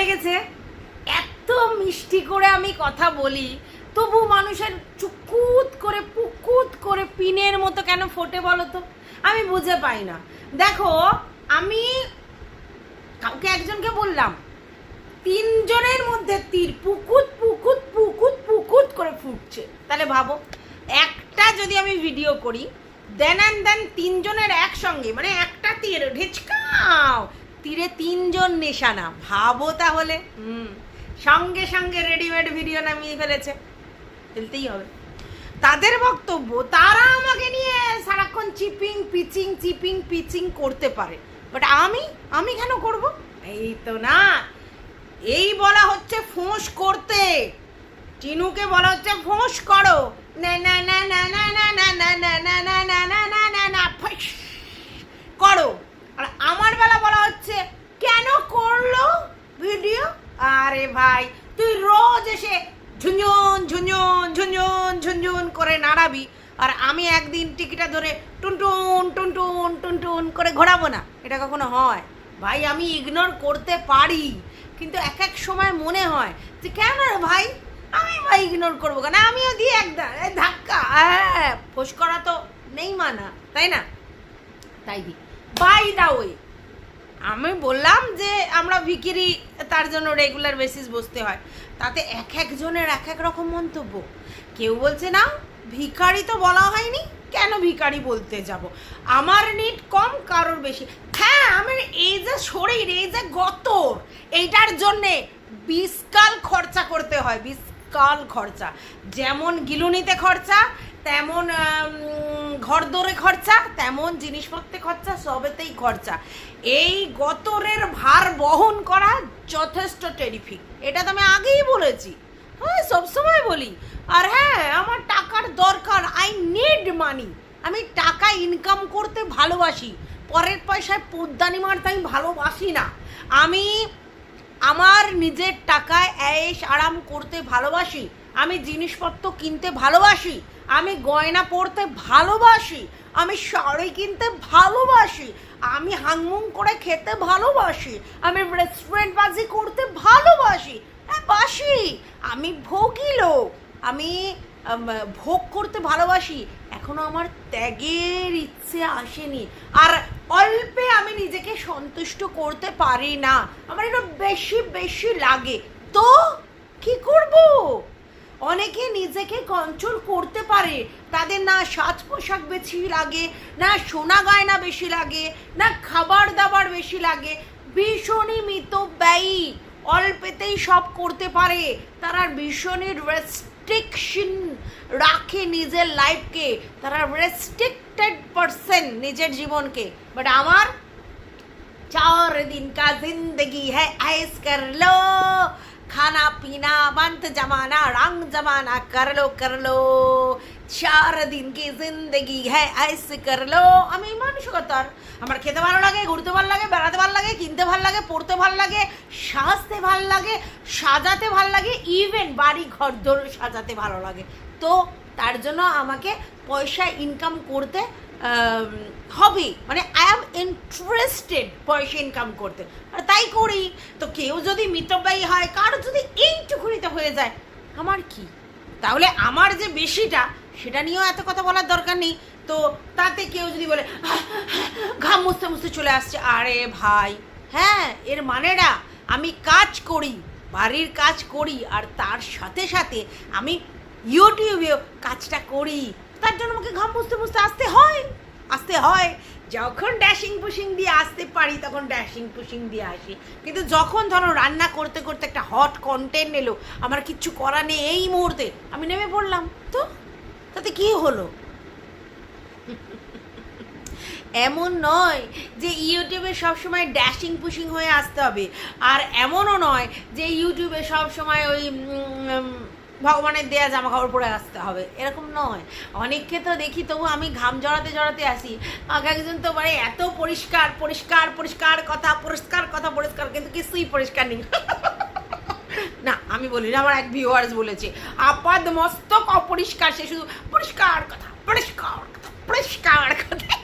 লেগেছে? এত মিষ্টি করে আমি কথা বলি, তবু মানুষের চুকুত করে, পুকুত করে পিনের মতো কেন ফোটে বলো তো? আমি বুঝে পাই না। দেখো, আমি কাউকে একজনকে বললাম, তিনজনের মধ্যে তীর পুকুত পুকুত পুকুত পুকুত করে ফুটছে। তাহলে ভাবো, একটা যদি আমি ভিডিও করি দেন অ্যান্ড দেন তিনজনের একসঙ্গে মানে একটা তীর, ঢিচকাও তীরে তিনজন নিশানা ভাবো তাহলে হুম সঙ্গে সঙ্গে রেডিমেড ভিডিও নামিয়ে ফেলেছে ফেলতেই হবে তাদের বক্তব্য তারা আমাকে নিয়ে সারাক্ষণ চিপিং পিচিং চিপিং পিচিং করতে পারে বাট আমি আমি কেন করব এই তো না এই বলা হচ্ছে ফোঁস করতে চিনুকে বলা হচ্ছে ফোঁস করো না না না না না না না না না না না না না না না না ফস করো আর আমার বেলা বলা হচ্ছে, কেন করল ভিডিও? আরে ভাই, তুই রোজ এসে ঝুনঝুন ঝুনঝুন ঝুনঝুন ঝুনঝুন করে নাড়াবি, আর আমি একদিন টিকিটা ধরে টুনটুন টুনটুন টুনটুন করে ঘোরাবো না। এটা কখনো হয়? ভাই, আমি ইগনোর করতে পারি, কিন্তু এক এক সময় মনে হয়, যে কেন ভাই? আমি ভাই ইগনোর করব কেন? আমিও দিই একদম ধাক্কা। হ্যাঁ ফোস করা তো নেই মানা, তাই না? তাই দি বাই দা ওয়ে আমি বললাম যে আমরা ভিকিরি, তার জন্য রেগুলার বেসিস বসতে হয়। তাতে এক একজনের এক এক রকম মন্তব্য। কেউ বলছে, না, ভিখারি তো বলা হয়নি, কেন ভিখারি বলতে যাব? আমার নিট কম, কারোর বেশি। হ্যাঁ আমার এই যে শরীর, এই যে গতর, এইটার জন্যে বিশকাল খরচা করতে হয়, বিশকাল খরচা। যেমন গিলুনিতে খরচা তেমন ঘর দরে খরচা, তেমন জিনিসপত্রে খরচা, সবেতেই খরচা। এই গতরের ভার বহন করা যথেষ্ট টেরিফিক এটা তো আমি আগেই বলেছি। হ্যাঁ সবসময় বলি। আর হ্যাঁ আমার টাকার দরকার। আই নিড মানি আমি টাকা ইনকাম করতে ভালোবাসি। পরের পয়সায় পোদ্দানি মারতে আমি ভালোবাসি না। আমি আমার নিজের টাকায় অ্যাশ আরাম করতে ভালোবাসি। আমি জিনিসপত্র কিনতে ভালোবাসি। আমি গয়না পরতে ভালোবাসি, আমি শাড়ি কিনতে ভালোবাসি, আমি হাংমুং করে খেতে ভালোবাসি, আমি রেস্টুরেন্ট বাজি করতে ভালোবাসি। হ্যাঁ বাসি। আমি ভোগী লোক আমি, ভোগ করতে ভালোবাসি। এখনও আমার ত্যাগের ইচ্ছে আসেনি। আর অল্পে আমি নিজেকে সন্তুষ্ট করতে পারি না। আমার একটু বেশি বেশি লাগে। তো কি করব? অনেকে নিজেকে কন্ট্রোল করতে পারে। তাদের না সাজ পোশাক বেশি লাগে, না সোনা গয়না বেশি লাগে, না খাবার দাবার বেশি লাগে। ভীষণই মিত ব্যয়ী। অল্পেতেই সব করতে পারে। তারা ভীষণই রেস্ট্রিকশন রাখে নিজের লাইফকে তারা রেস্ট্রিক্টেড পারসন নিজের জীবনকে। বাট আমার চার দিন কা জিন্দগি হ্যাঁ আয়েস কর লো खाना पीना बंत जमाना रंग जमाना कर लो कर लो চার দিন কি জিন্দগি হ্যাঁ আইস কর লো আমি মানসিকতার আমার খেতে ভালো লাগে ঘুরতে ভালো লাগে বেড়াতে ভালো লাগে কিনতে ভালো লাগে পড়তে ভালো লাগে সাজতে ভালো লাগে সাজাতে ভালো লাগে ইভেন বাড়ি ঘর দোর সাজাতে ভালো লাগে তো তার জন্য আমাকে পয়সা ইনকাম করতে আম, হবে মানে আই অ্যাম ইন্টারেস্টেড পয়সা ইনকাম করতে। আর তাই করি। তো কেউ যদি মিতব্যয়ী হয়, কারও যদি এইটুকুনিতে হয়ে যায়, আমার কি? তাহলে আমার যে বেশিটা, সেটা নিয়েও এত কথা বলার দরকার নেই। তো তাতে কেউ যদি বলে, ঘাম মুছতে মুছতে চলে আসছে, আরে ভাই। হ্যাঁ এর মানেটা আমি কাজ করি, বাড়ির কাজ করি, আর তার সাথে সাথে আমি ইউটিউবেও কাজটা করি। তার জন্য আমাকে ঘাম মুছতে মুছতে আসতে হয়। আসতে হয়, যখন ড্যাশিং পুশিং দিয়ে আসতে পারি, তখন ড্যাশিং পুশিং দিয়ে আসি। কিন্তু যখন ধরো রান্না করতে করতে একটা হট কন্টেন্ট এলো, আমার কিচ্ছু করা নেই এই মুহূর্তে, আমি নেমে পড়লাম। তো? তাতে কি হলো? এমন নয় যে ইউটিউবে সবসময় ড্যাশিং পুশিং হয়ে আসতে হবে, আর এমনও নয় যে ইউটিউবে সবসময় ওই ভগবানের দেয়া জামা কাপড় পরে আসতে হবে। এরকম নয়। অনেককে তো দেখি, তবু আমি ঘাম জড়াতে জড়াতে আসি। এক একজন তো মানে এত পরিষ্কার পরিষ্কার পরিষ্কার কথা পরিষ্কার কথা, পরিষ্কার, কিন্তু কিছুই পরিষ্কার নেই। না, আমি বলি না, আমার এক ভিউয়ার্স বলেছে, আপাদ মস্তক অপরিষ্কার, সে শুধু পরিষ্কার কথা পরিষ্কার কথা পরিষ্কার কথা।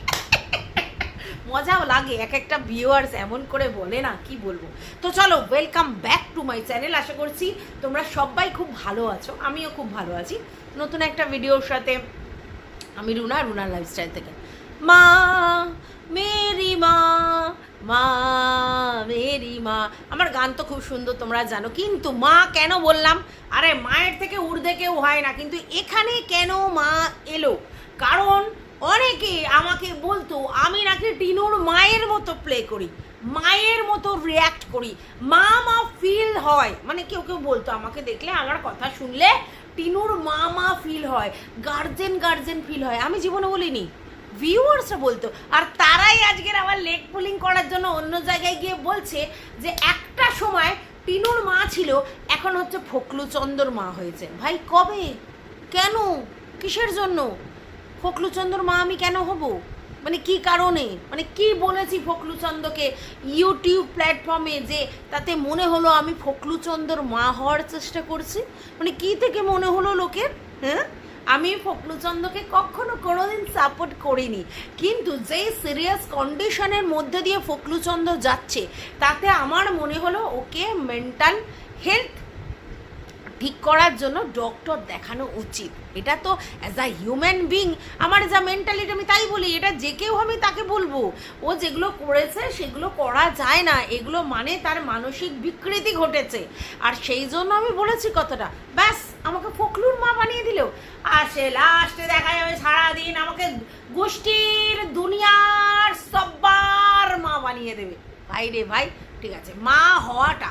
মজাও লাগে, এক একটা ভিউয়ার্স এমন করে বলে না, কি বলব? তো চলো welcome back to my channel আশা করছি তোমরা সবাই খুব ভালো আছো, আমিও খুব ভালো আছি। নতুন একটা ভিডিওর সাথে আমি রুনা রুনা লাইফস্টাইল থেকে। মা, মেরি মা মা, মেরি মা। আমার গান তো খুব সুন্দর, তোমরা জানো। কিন্তু মা কেন বললাম? আরে, মায়ের থেকে ঊর্ধ্বে কেউ হয় না, কিন্তু এখানে কেন মা এলো? কারণ অনেকে আমাকে বলতো, আমি নাকি টিনুর মায়ের মতো প্লে করি, মায়ের মতো রিয়াক্ট করি। মা মা ফিল হয়। মানে কেউ কেউ বলতো, আমাকে দেখলে আমার কথা শুনলে টিনুর মা মা ফিল হয় গার্জেন গার্জেন ফিল হয়। আমি জীবনে বলিনি ভিউয়ার্সরা বলতো। আর তারাই আজকের আবার লেগ পুলিং করার জন্য অন্য জায়গায় গিয়ে বলছে যে, একটা সময় টিনুর মা ছিল, এখন হচ্ছে ফকলুচন্দর মা হয়েছে। ভাই, কবে? কেন? কিসের জন্য? ফকলুচন্দর মা আমি কেন হব? মানে কি কারণে? মানে কি বলেছি ফকলুচন্দ্রকে ইউটিউব প্ল্যাটফর্মে যে তাতে মনে হলো আমি ফকলুচন্দ্রর মা হওয়ার চেষ্টা করছি? মানে কি থেকে মনে হলো লোকের? হ্যাঁ? আমি ফকলুচন্দ্রকে কখনো কোনোদিন সাপোর্ট করিনি। কিন্তু যেই সিরিয়াস কন্ডিশনের মধ্যে দিয়ে ফকলুচন্দ্র যাচ্ছে, তাতে আমার মনে হলো ওকে মেন্টাল হেলথ ঠিক করার জন্য ডক্টর দেখানো উচিত। এটা তো অ্যাজ আ হিউম্যান বিং আমার যা মেন্টালিটি আমি তাই বলি, এটা যে কেউ আমি তাকে বলব। ও যেগুলো করেছে, সেগুলো করা যায় না। এগুলো মানে তার মানসিক বিকৃতি ঘটেছে। আর সেই জন্য আমি বলেছি কথাটা, ব্যাস, আমাকে ফকলুর মা বানিয়ে দিলেও আসে লাস্টে দেখা যাবে সারাদিন আমাকে গোষ্ঠীর দুনিয়ার সব্বার মা বানিয়ে দেবে। ভাই রে ভাই, ঠিক আছে, মা হওয়াটা।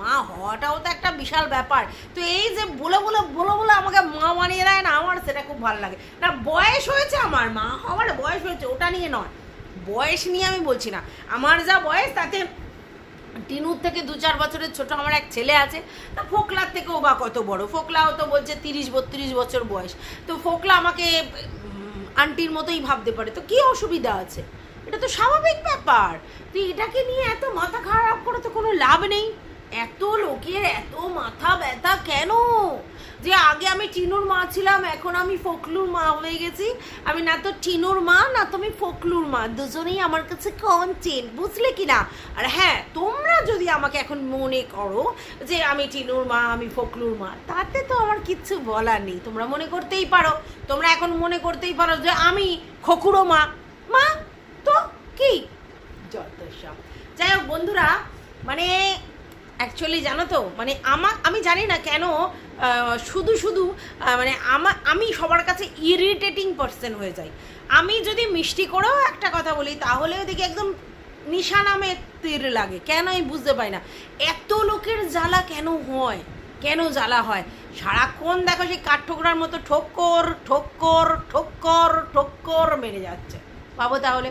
মা হওয়াটাও তো একটা বিশাল ব্যাপার। তো এই যে বলে বলে বলে বলে আমাকে মা বানিয়ে দেয় না, আমার সেটা খুব ভালো লাগে। না, বয়স হয়েছে আমার, মা হওয়ার বয়স হয়েছে, ওটা নিয়ে নয়। বয়স নিয়ে আমি বলছি না। আমার যা বয়স, তাতে টিনুর থেকে দু চার বছরের ছোট আমার এক ছেলে আছে। তা ফোকলার থেকেও বা কত বড়? ফোকলাও তো বলছে তিরিশ, বত্রিশ বছর বয়স। তো ফোকলা আমাকে আন্টির মতোই ভাবতে পারে। তো কি অসুবিধা আছে? এটা তো স্বাভাবিক ব্যাপার। তো এটাকে নিয়ে এত মাথা খারাপ করে তো কোনো লাভ নেই। এত লোকের এত মাথা ব্যথা কেন? যে আগে আমি টিনুর মা ছিলাম, এখন আমি ফকলুর মা হয়ে গেছি। আমি না তো টিনুর মা, না তো আমি ফকলুর মা। দুজনেই আমার কাছে কন্টেন্ট বুঝলে কি না? আর হ্যাঁ তোমরা যদি আমাকে এখন মনে করো যে আমি টিনুর মা, আমি ফকলুর মা, তাতে তো আমার কিচ্ছু বলার নেই। তোমরা মনে করতেই পারো, তোমরা এখন মনে করতেই পারো যে আমি খকুরো মা। মা, তো কি? যত সব। যাই হোক, বন্ধুরা মানে অ্যাকচুয়ালি জানো তো মানে আমার আমি জানি না কেন শুধু শুধু মানে আমার আমি সবার কাছে ইরিটেটিং পার্সন হয়ে যাই। আমি যদি মিষ্টি করেও একটা কথা বলি, তাহলে ওদিকে একদম নিশা নামে তীর লাগে। কেন আমি বুঝতে পারি না? এত লোকের জ্বালা কেন হয়? কেন জ্বালা হয়? সারাক্ষণ দেখো সেই কাঠঠোকরার মতো ঠোক্কর ঠোক্কর ঠোক্কর ঠোক্কর মেরে যাচ্ছে। ভাবো তাহলে।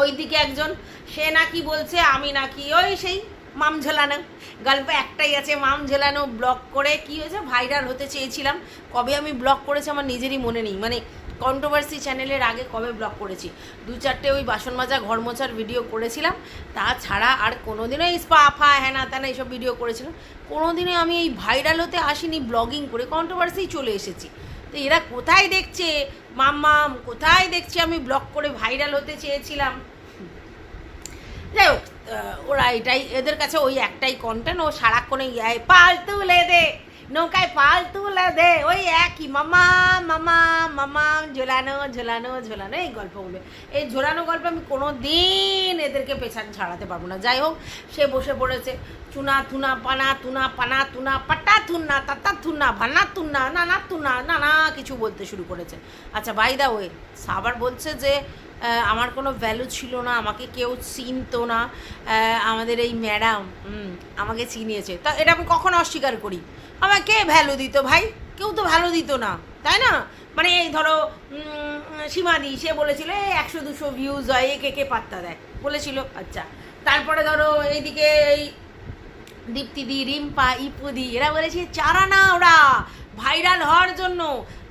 ওইদিকে একজন, সে নাকি বলছে, আমি নাকি ওই সেই মাম ঝোলানো। গল্প একটাই আছে, মাম ঝোলানো ব্লগ করে কি হয়েছে? ভাইরাল হতে চেয়েছিলাম। কবে আমি ব্লগ করেছি আমার নিজেরই মনে নেই। মানে কন্ট্রোভার্সি চ্যানেলের আগে কবে ব্লগ করেছি? দু চারটে ওই বাসন মাজা, ঘর মোছার ভিডিও করেছিলাম। তাছাড়া আর কোনোদিনও এই স্পা, ফা হ্যানা ত্যানা এইসব ভিডিও করেছিলাম। কোনোদিনই আমি এই ভাইরাল হতে আসিনি ব্লগিং করে। কন্ট্রোভার্সি চলে এসেছি। তো এরা কোথায় দেখছে? মাম্মাম কোথায় দেখছে আমি ব্লগ করে ভাইরাল হতে চেয়েছিলাম? যাই হোক ওরা এটাই, এদের কাছে ওই একটাই কন্টেন্ট ও সারাক্ষণে ইয়াই পাল তুলে দে, নৌকায় পাল তুলে দে, ওই একই, মামা মামা মামা, ঝোলানো ঝোলানো ঝোলানো, এই গল্পগুলো। এই ঝোলানো গল্প আমি কোনো দিন এদেরকে পেছান ছাড়াতে পারব না। যাই হোক, সে বসে পড়েছে, চুনা, তুনা, পানা তুনা পানা, তুনা, পাটা তুন্না তাতা তুন্না ভান্না তুন্না নানা তুন্না নানা, কিছু বলতে শুরু করেছে। আচ্ছা বাই দা ওয়ে সাবার বলছে যে আমার কোনো ভ্যালু ছিল না, আমাকে কেউ চিনতো না। আমাদের এই ম্যাডাম আমাকে চিনিয়েছে। তা এটা আমি কখন অস্বীকার করি। আমাকে কে ভ্যালু দিত ভাই? কেউ তো ভ্যালু দিত না, তাই না? মানে এই ধরো সীমাদি, সে বলেছিল, এই একশো দুশো ভিউজ হয় একে কে পাত্তা দেয়? বলেছিল আচ্ছা। তারপরে ধরো, এইদিকে এই দীপ্তিদি রিম্পা ইপুদি এরা বলেছে, চারা না ওরা। ভাইরাল হওয়ার জন্য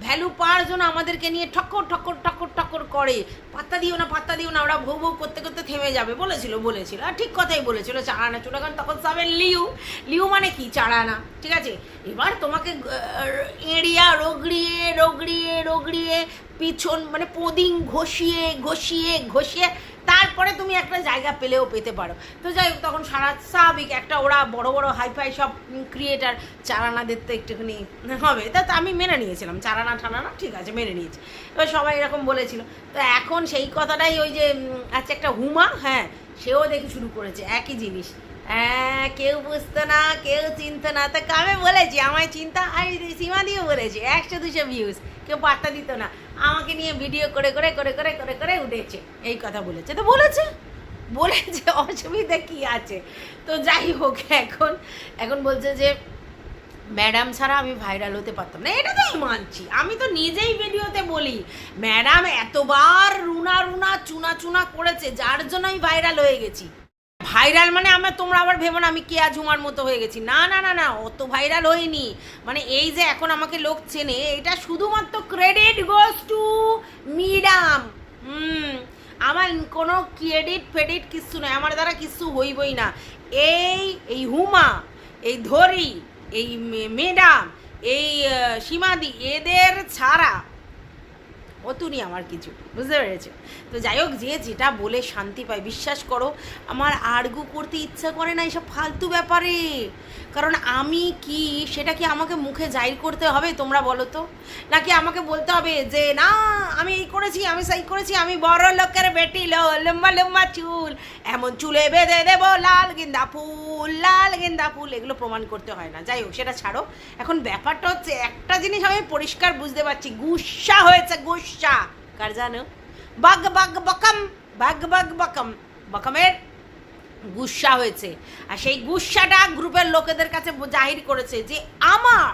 ভ্যালু পাওয়ার জন্য আমাদেরকে নিয়ে ঠক্কর ঠক্কর ঠক্কর ঠক্কর করে। পাত্তা দিও না, পাত্তা দিও না, ওরা ভৌ ভৌ করতে করতে থেমে যাবে, বলেছিল বলেছিল। আর ঠিক কথাই বলেছিল চারানা চুটাগান তখন সাবেন লিউ। লিউ মানে কি? চারানা ঠিক আছে? এবার তোমাকে এড়িয়া, রগড়িয়ে রগড়িয়ে রগড়িয়ে, পিছন মানে পদিং ঘষিয়ে ঘষিয়ে ঘষিয়ে তারপরে তুমি একটা জায়গা পেলেও পেতে পারো। তো যাই হোক, তখন সারা স্বাভাবিক একটা ওরা বড় বড় হাইফাই সব ক্রিয়েটার চারানাদের তো একটুখানি হবে। তা তো আমি মেনে নিয়েছিলাম। চারানা ঠানানা, ঠিক আছে, মেনে নিয়েছি। এবার সবাই এরকম বলেছিল। তো এখন সেই কথাটাই ওই যে আচ্ছা একটা হুমা হ্যাঁ সেও দেখি শুরু করেছে। একই জিনিস। হ্যাঁ কেউ বুঝতো না, কেউ চিনতো না। তা কামে বলেছি? আমায় চিন্তা আর সীমা দিয়ে বলেছে, একশো দুশো ভিউজ কেউ পাত্তা দিত না। আমাকে নিয়ে ভিডিও করে করে করে করে করে করে উঠেছে। এই কথা বলেছে। তো বলেছে? বলেছে, অসুবিধা কি আছে? তো যাই হোক, এখন এখন বলছে যে ম্যাডাম ছাড়া আমি ভাইরাল হতে পারতাম না। এটা তো আমি মানছি। আমি তো নিজেই ভিডিওতে বলি ম্যাডাম এতবার রুনা রুনা, চুনা চুনা করেছে, যার জন্য আমি ভাইরাল হয়ে গেছি। ভাইরাল মানে আমার, তোমরা আবার ভেবো না, আমি কেয়া ঝুমার মতো হয়ে গেছি। না না না না অত ভাইরাল হইনি মানে এই যে এখন আমাকে লোক চেনে, এটা শুধুমাত্র ক্রেডিট গোস টু মিডাম হুম, আমার কোনো ক্রেডিট ফেডিট কিচ্ছু নয় আমার দ্বারা কিচ্ছু হইবই না। এই এই হুমা, এই ধরি, এই মেডাম এই সীমাদি, এদের ছাড়া অতুনি আমার কিছু, বুঝতে পেরেছ? তো যাই হোক, যে যেটা বলে শান্তি পায়, বিশ্বাস করো, আমার আর্গু করতে ইচ্ছা করে না এসব ফালতু ব্যাপারে। কারণ আমি কি, সেটা কি আমাকে মুখে জাহির করতে হবে তোমরা বলো তো? নাকি আমাকে বলতে হবে যে, না, আমি এই করেছি, আমি সেই করেছি, আমি বড় লোকের বেটি লো লম্বা লম্বা চুল। এমন চুলে বেঁধে দেবো লাল গেন্দা ফুল, লাল গেন্দা ফুল। এগুলো প্রমাণ করতে হয় না। যাই হোক, সেটা ছাড়ো। এখন ব্যাপারটা হচ্ছে, একটা জিনিস আমি পরিষ্কার বুঝতে পারছি। গুসা হয়েছে, গুসা। কার জানো? বাগ বাগ বকম। বাগ বাগ বকম। বকমের গুসা হয়েছে। আর সেই গুসাটা গ্রুপের লোকেদের কাছে জাহির করেছে যে আমার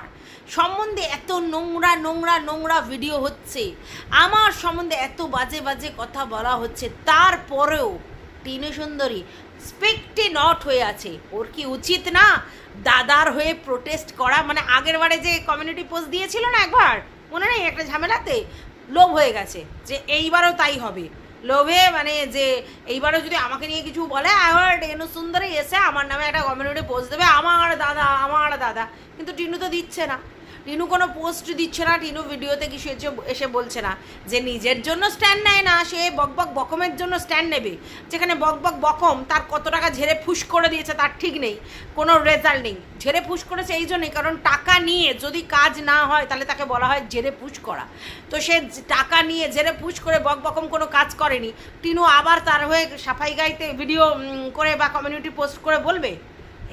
সম্বন্ধে এত নোংরা নোংরা নোংরা ভিডিও হচ্ছে। আমার সম্বন্ধে এত বাজে বাজে কথা বলা হচ্ছে। তারপরেও টিনু সুন্দরী স্পেক্টে নট হয়ে আছে। ওর কি উচিত না দাদার হয়ে প্রোটেস্ট করা? মানে আগের বারে যে কমিউনিটি পোস্ট দিয়েছিল না একবার? মনে নেই? একটা ঝামেলাতে লোভ হয়ে গেছে যে এইবারও তাই হবে। লোভে মানে যে এইবারও যদি আমাকে নিয়ে কিছু বলে আবার রেণু সুন্দরী এসে আমার নামে একটা কমিউনিটি পোস্ট দেবে, আমার দাদা আমার দাদা। কিন্তু টিনু তো দিচ্ছে না। টিনু কোনো পোস্ট দিচ্ছে না, টিনু ভিডিওতে কিছু এসে এসে বলছে না? যে নিজের জন্য স্ট্যান্ড নেয় না, সে বক বক বকমের জন্য স্ট্যান্ড নেবে। যেখানে বক বক বকম, তার কত টাকা ঝেড়ে ফুস করে দিয়েছে তার ঠিক নেই, কোনো রেজাল্ট নেই। ঝেড়ে ফুস করেছে এই জন্যই, কারণ টাকা নিয়ে যদি কাজ না হয়, তাহলে তাকে বলা হয় ঝেড়ে ফুস করা। তো সে টাকা নিয়ে ঝেড়ে ফুস করে বক বকম কোনো কাজ করেনি। টিনু আবার তার হয়ে সাফাই গাইতে ভিডিও করে বা কমিউনিটি পোস্ট করে বলবে?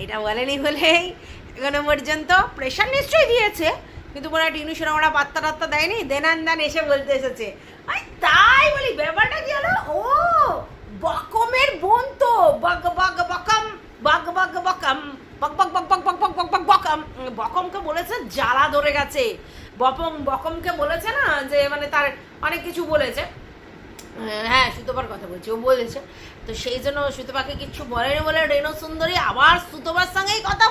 এটা বলেনি বলেই এখনও পর্যন্ত প্রেশার নিশ্চয়ই দিয়েছে, কিন্তু মনে হয় টিনু সেরকম ওরা পাত্তা টাত্তা দেয়নি দেনান দান এসে বলতে এসেছে। তাই বলি, ব্যাপারটা কি হলো? ও, বকমের বোন তো, বক বক, বকম, বক বক, বকম, বক বক বক বক বক বক বক বক বকম, বকমকে বলেছে, জ্বালা ধরে গেছে। বকম বকমকে বলেছে না, যে মানে তার অনেক কিছু বলেছে। হ্যাঁ সুতোপার কথা বলছি, ও বলেছে। তো সেই জন্য সুতোপাকে কিচ্ছু বলেনি বলে রেণু সুন্দরী আবার সুতোপার সঙ্গেই কথা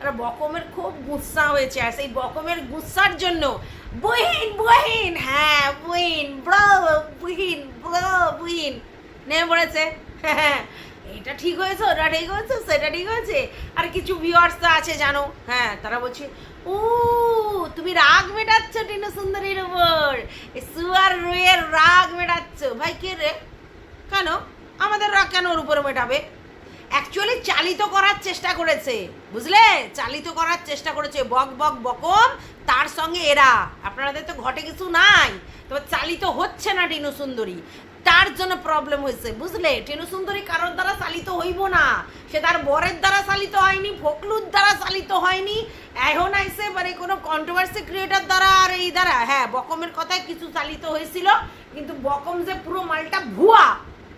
আর বকমের খুব গুসা হয়েছে, আর সেই বকমের গুসার জন্য বহিন বহিন হ্যাঁ বহিন, ব্রো বহিন ব্রো, বহিন, নেমে পড়েছে। হ্যাঁ এটা ঠিক হয়েছে, ওটা ঠিক হয়েছে, সেটা ঠিক হয়েছে। আর কিছু ভিউয়ার্স আছে, জানো? হ্যাঁ তারা বলছে ও তুমি রাগ মেটাচ্ছ টিনু সুন্দরীর উপর। সুয়ার রুয়ের রাগ মেটাচ্ছ। ভাই, কে রে? কেন? আমাদের রাগ কেন ওর উপরে মেটাবে? অ্যাকচুয়ালি চালিত করার চেষ্টা করেছে। বুঝলে? চালিত করার চেষ্টা করেছে। বক বক, বকম, তার সঙ্গে এরা। আপনাদের তো ঘটে কিছু নাই। তবে চালিত হচ্ছে না টিনু সুন্দরী। তার জন্য প্রবলেম হয়েছে, বুঝলে? টিনু সুন্দরী কারোর দ্বারা চালিত হইব না। সে তার বরের দ্বারা চালিত হয়নি, ফকলুর দ্বারা চালিত হয়নি। এখন আইসে মানে কোনো কন্ট্রোভার্সি ক্রিয়েটার দ্বারা আর এই দ্বারা। হ্যাঁ বকমের কথায় কিছু চালিত হয়েছিল, কিন্তু বকম যে পুরো মালটা ভুয়া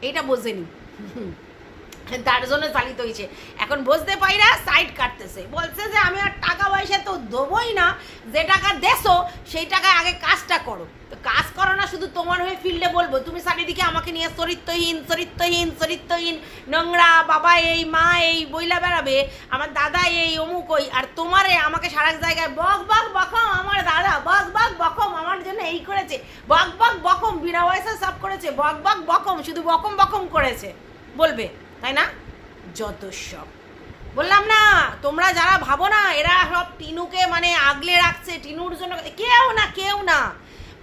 এটা বোঝেনি। তার জন্য চালিত হয়েছে। এখন বুঝতে পাই না সাইড কাটতেছে। বলছে যে, আমি আর টাকা পয়সা তো দেবোই না। যে টাকা দেশো সেই টাকায় আগে কাজটা করো। তো কাজ করো না, শুধু তোমার হয়ে ফিল্ডে বলব। তুমি চারিদিকে আমাকে নিয়ে চরিত্রহীন চরিত্রহীন চরিত্রহীন, নোংরা, বাবা এই, মা এই, বইলা বেড়াবে। আমার দাদা এই, অমুক ওই, আর তোমারে আমাকে সারা জায়গায় বক বক, বকম, আমার দাদা, বক বক, বকম, আমার জন্য এই করেছে। বক বক, বকম, বিনা বয়সে সব করেছে। বক বক, বকম, শুধু বকম বকম করেছে। বলবে? তাই না? যত সব। বললাম না, তোমরা যারা ভাবো না, এরা সব টিনুকে মানে আগলে রাখছে, টিনুর জন্য কেউ না কেউ না।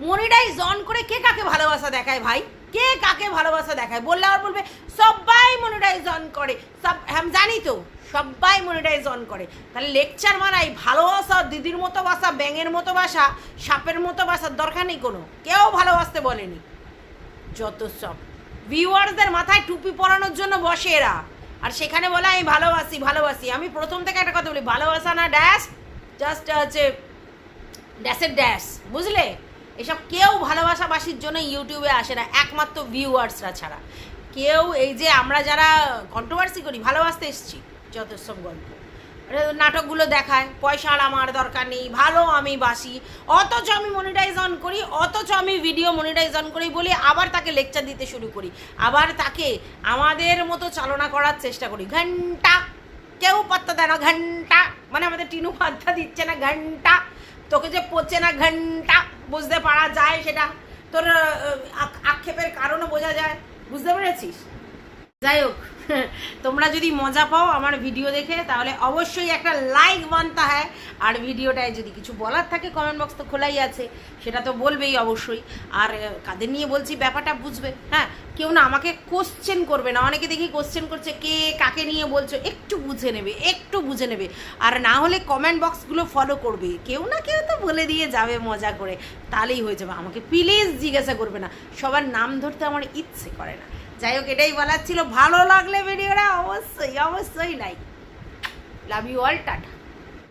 মনিটাইজ অন করে কে কাকে ভালোবাসা দেখায় ভাই? কে কাকে ভালোবাসা দেখায়? বললে আর বলবে, সবাই মনিটাইজ অন করে। সব হ্যাঁ জানি তো, সবাই মনিটাইজ অন করে। তাহলে লেকচার মারাই ভালোবাসা, দিদির মতো বাসা, ব্যাঙের মতো বাসা, সাপের মতো বাসার দরকার নেই কোনো। কেউ ভালোবাসতে বলেনি। যত সব। ভিউয়ার্সদের মাথায় টুপি পরানোর জন্য বসে এরা। আর সেখানে বলে, আমি ভালোবাসি ভালোবাসি। আমি প্রথম থেকে একটা কথা বলি, ভালোবাসা না, ড্যাশ, জাস্ট হচ্ছে ড্যাশের ড্যাশ। বুঝলে? এসব কেউ ভালোবাসাবাসির জন্য ইউটিউবে আসে না, একমাত্র ভিউয়ার্সরা ছাড়া। কেউ এই যে আমরা যারা কন্ট্রোভার্সি করি, ভালোবাসতে এসছি যত সব গল্প। নাটকগুলো দেখায়, পয়সার আমার দরকার নেই, ভালো আমি বাসি। অথচ আমি মনিটাইজ অন করি, অথচ আমি ভিডিও মনিটাইজ অন করি বলি আবার তাকে লেকচার দিতে শুরু করি। আবার তাকে আমাদের মতো চালনা করার চেষ্টা করি। ঘণ্টা, কেউ পাত্তা দেয় না, ঘণ্টা। মানে আমাদের টিনু পাত্তা দিচ্ছে না, ঘণ্টা। তোকে যে পচে না, ঘণ্টা। বুঝতে পারা যায় সেটা। তোর আক্ষেপের কারণও বোঝা যায়। বুঝতে পেরেছিস? যাই হোক, তোমরা যদি মজা পাও আমার ভিডিও দেখে, তাহলে অবশ্যই একটা লাইক বানতে হয় আর ভিডিওটায় যদি কিছু বলার থাকে কমেন্ট বক্স তো খোলাই আছে, সেটা তো বলবেই অবশ্যই। আর কাদের নিয়ে বলছি ব্যাপারটা বুঝবে। হ্যাঁ কেউ না আমাকে কোশ্চেন করবে না। অনেকে দেখি কোশ্চেন করছে, কে কাকে নিয়ে বলছো, একটু বুঝে নেবে, একটু বুঝে নেবে। আর না হলে কমেন্ট বক্সগুলো ফলো করবে। কেউ না কেউ তো বলে দিয়ে যাবে মজা করে। তাহলেই হয়ে যাবে। আমাকে প্লিজ জিজ্ঞাসা করবে না। সবার নাম ধরতে আমার ইচ্ছে করে না। যাই হোক এটাই বলার ছিল। ভালো লাগলে ভিডিওটা অবশ্যই অবশ্যই like love you all tata.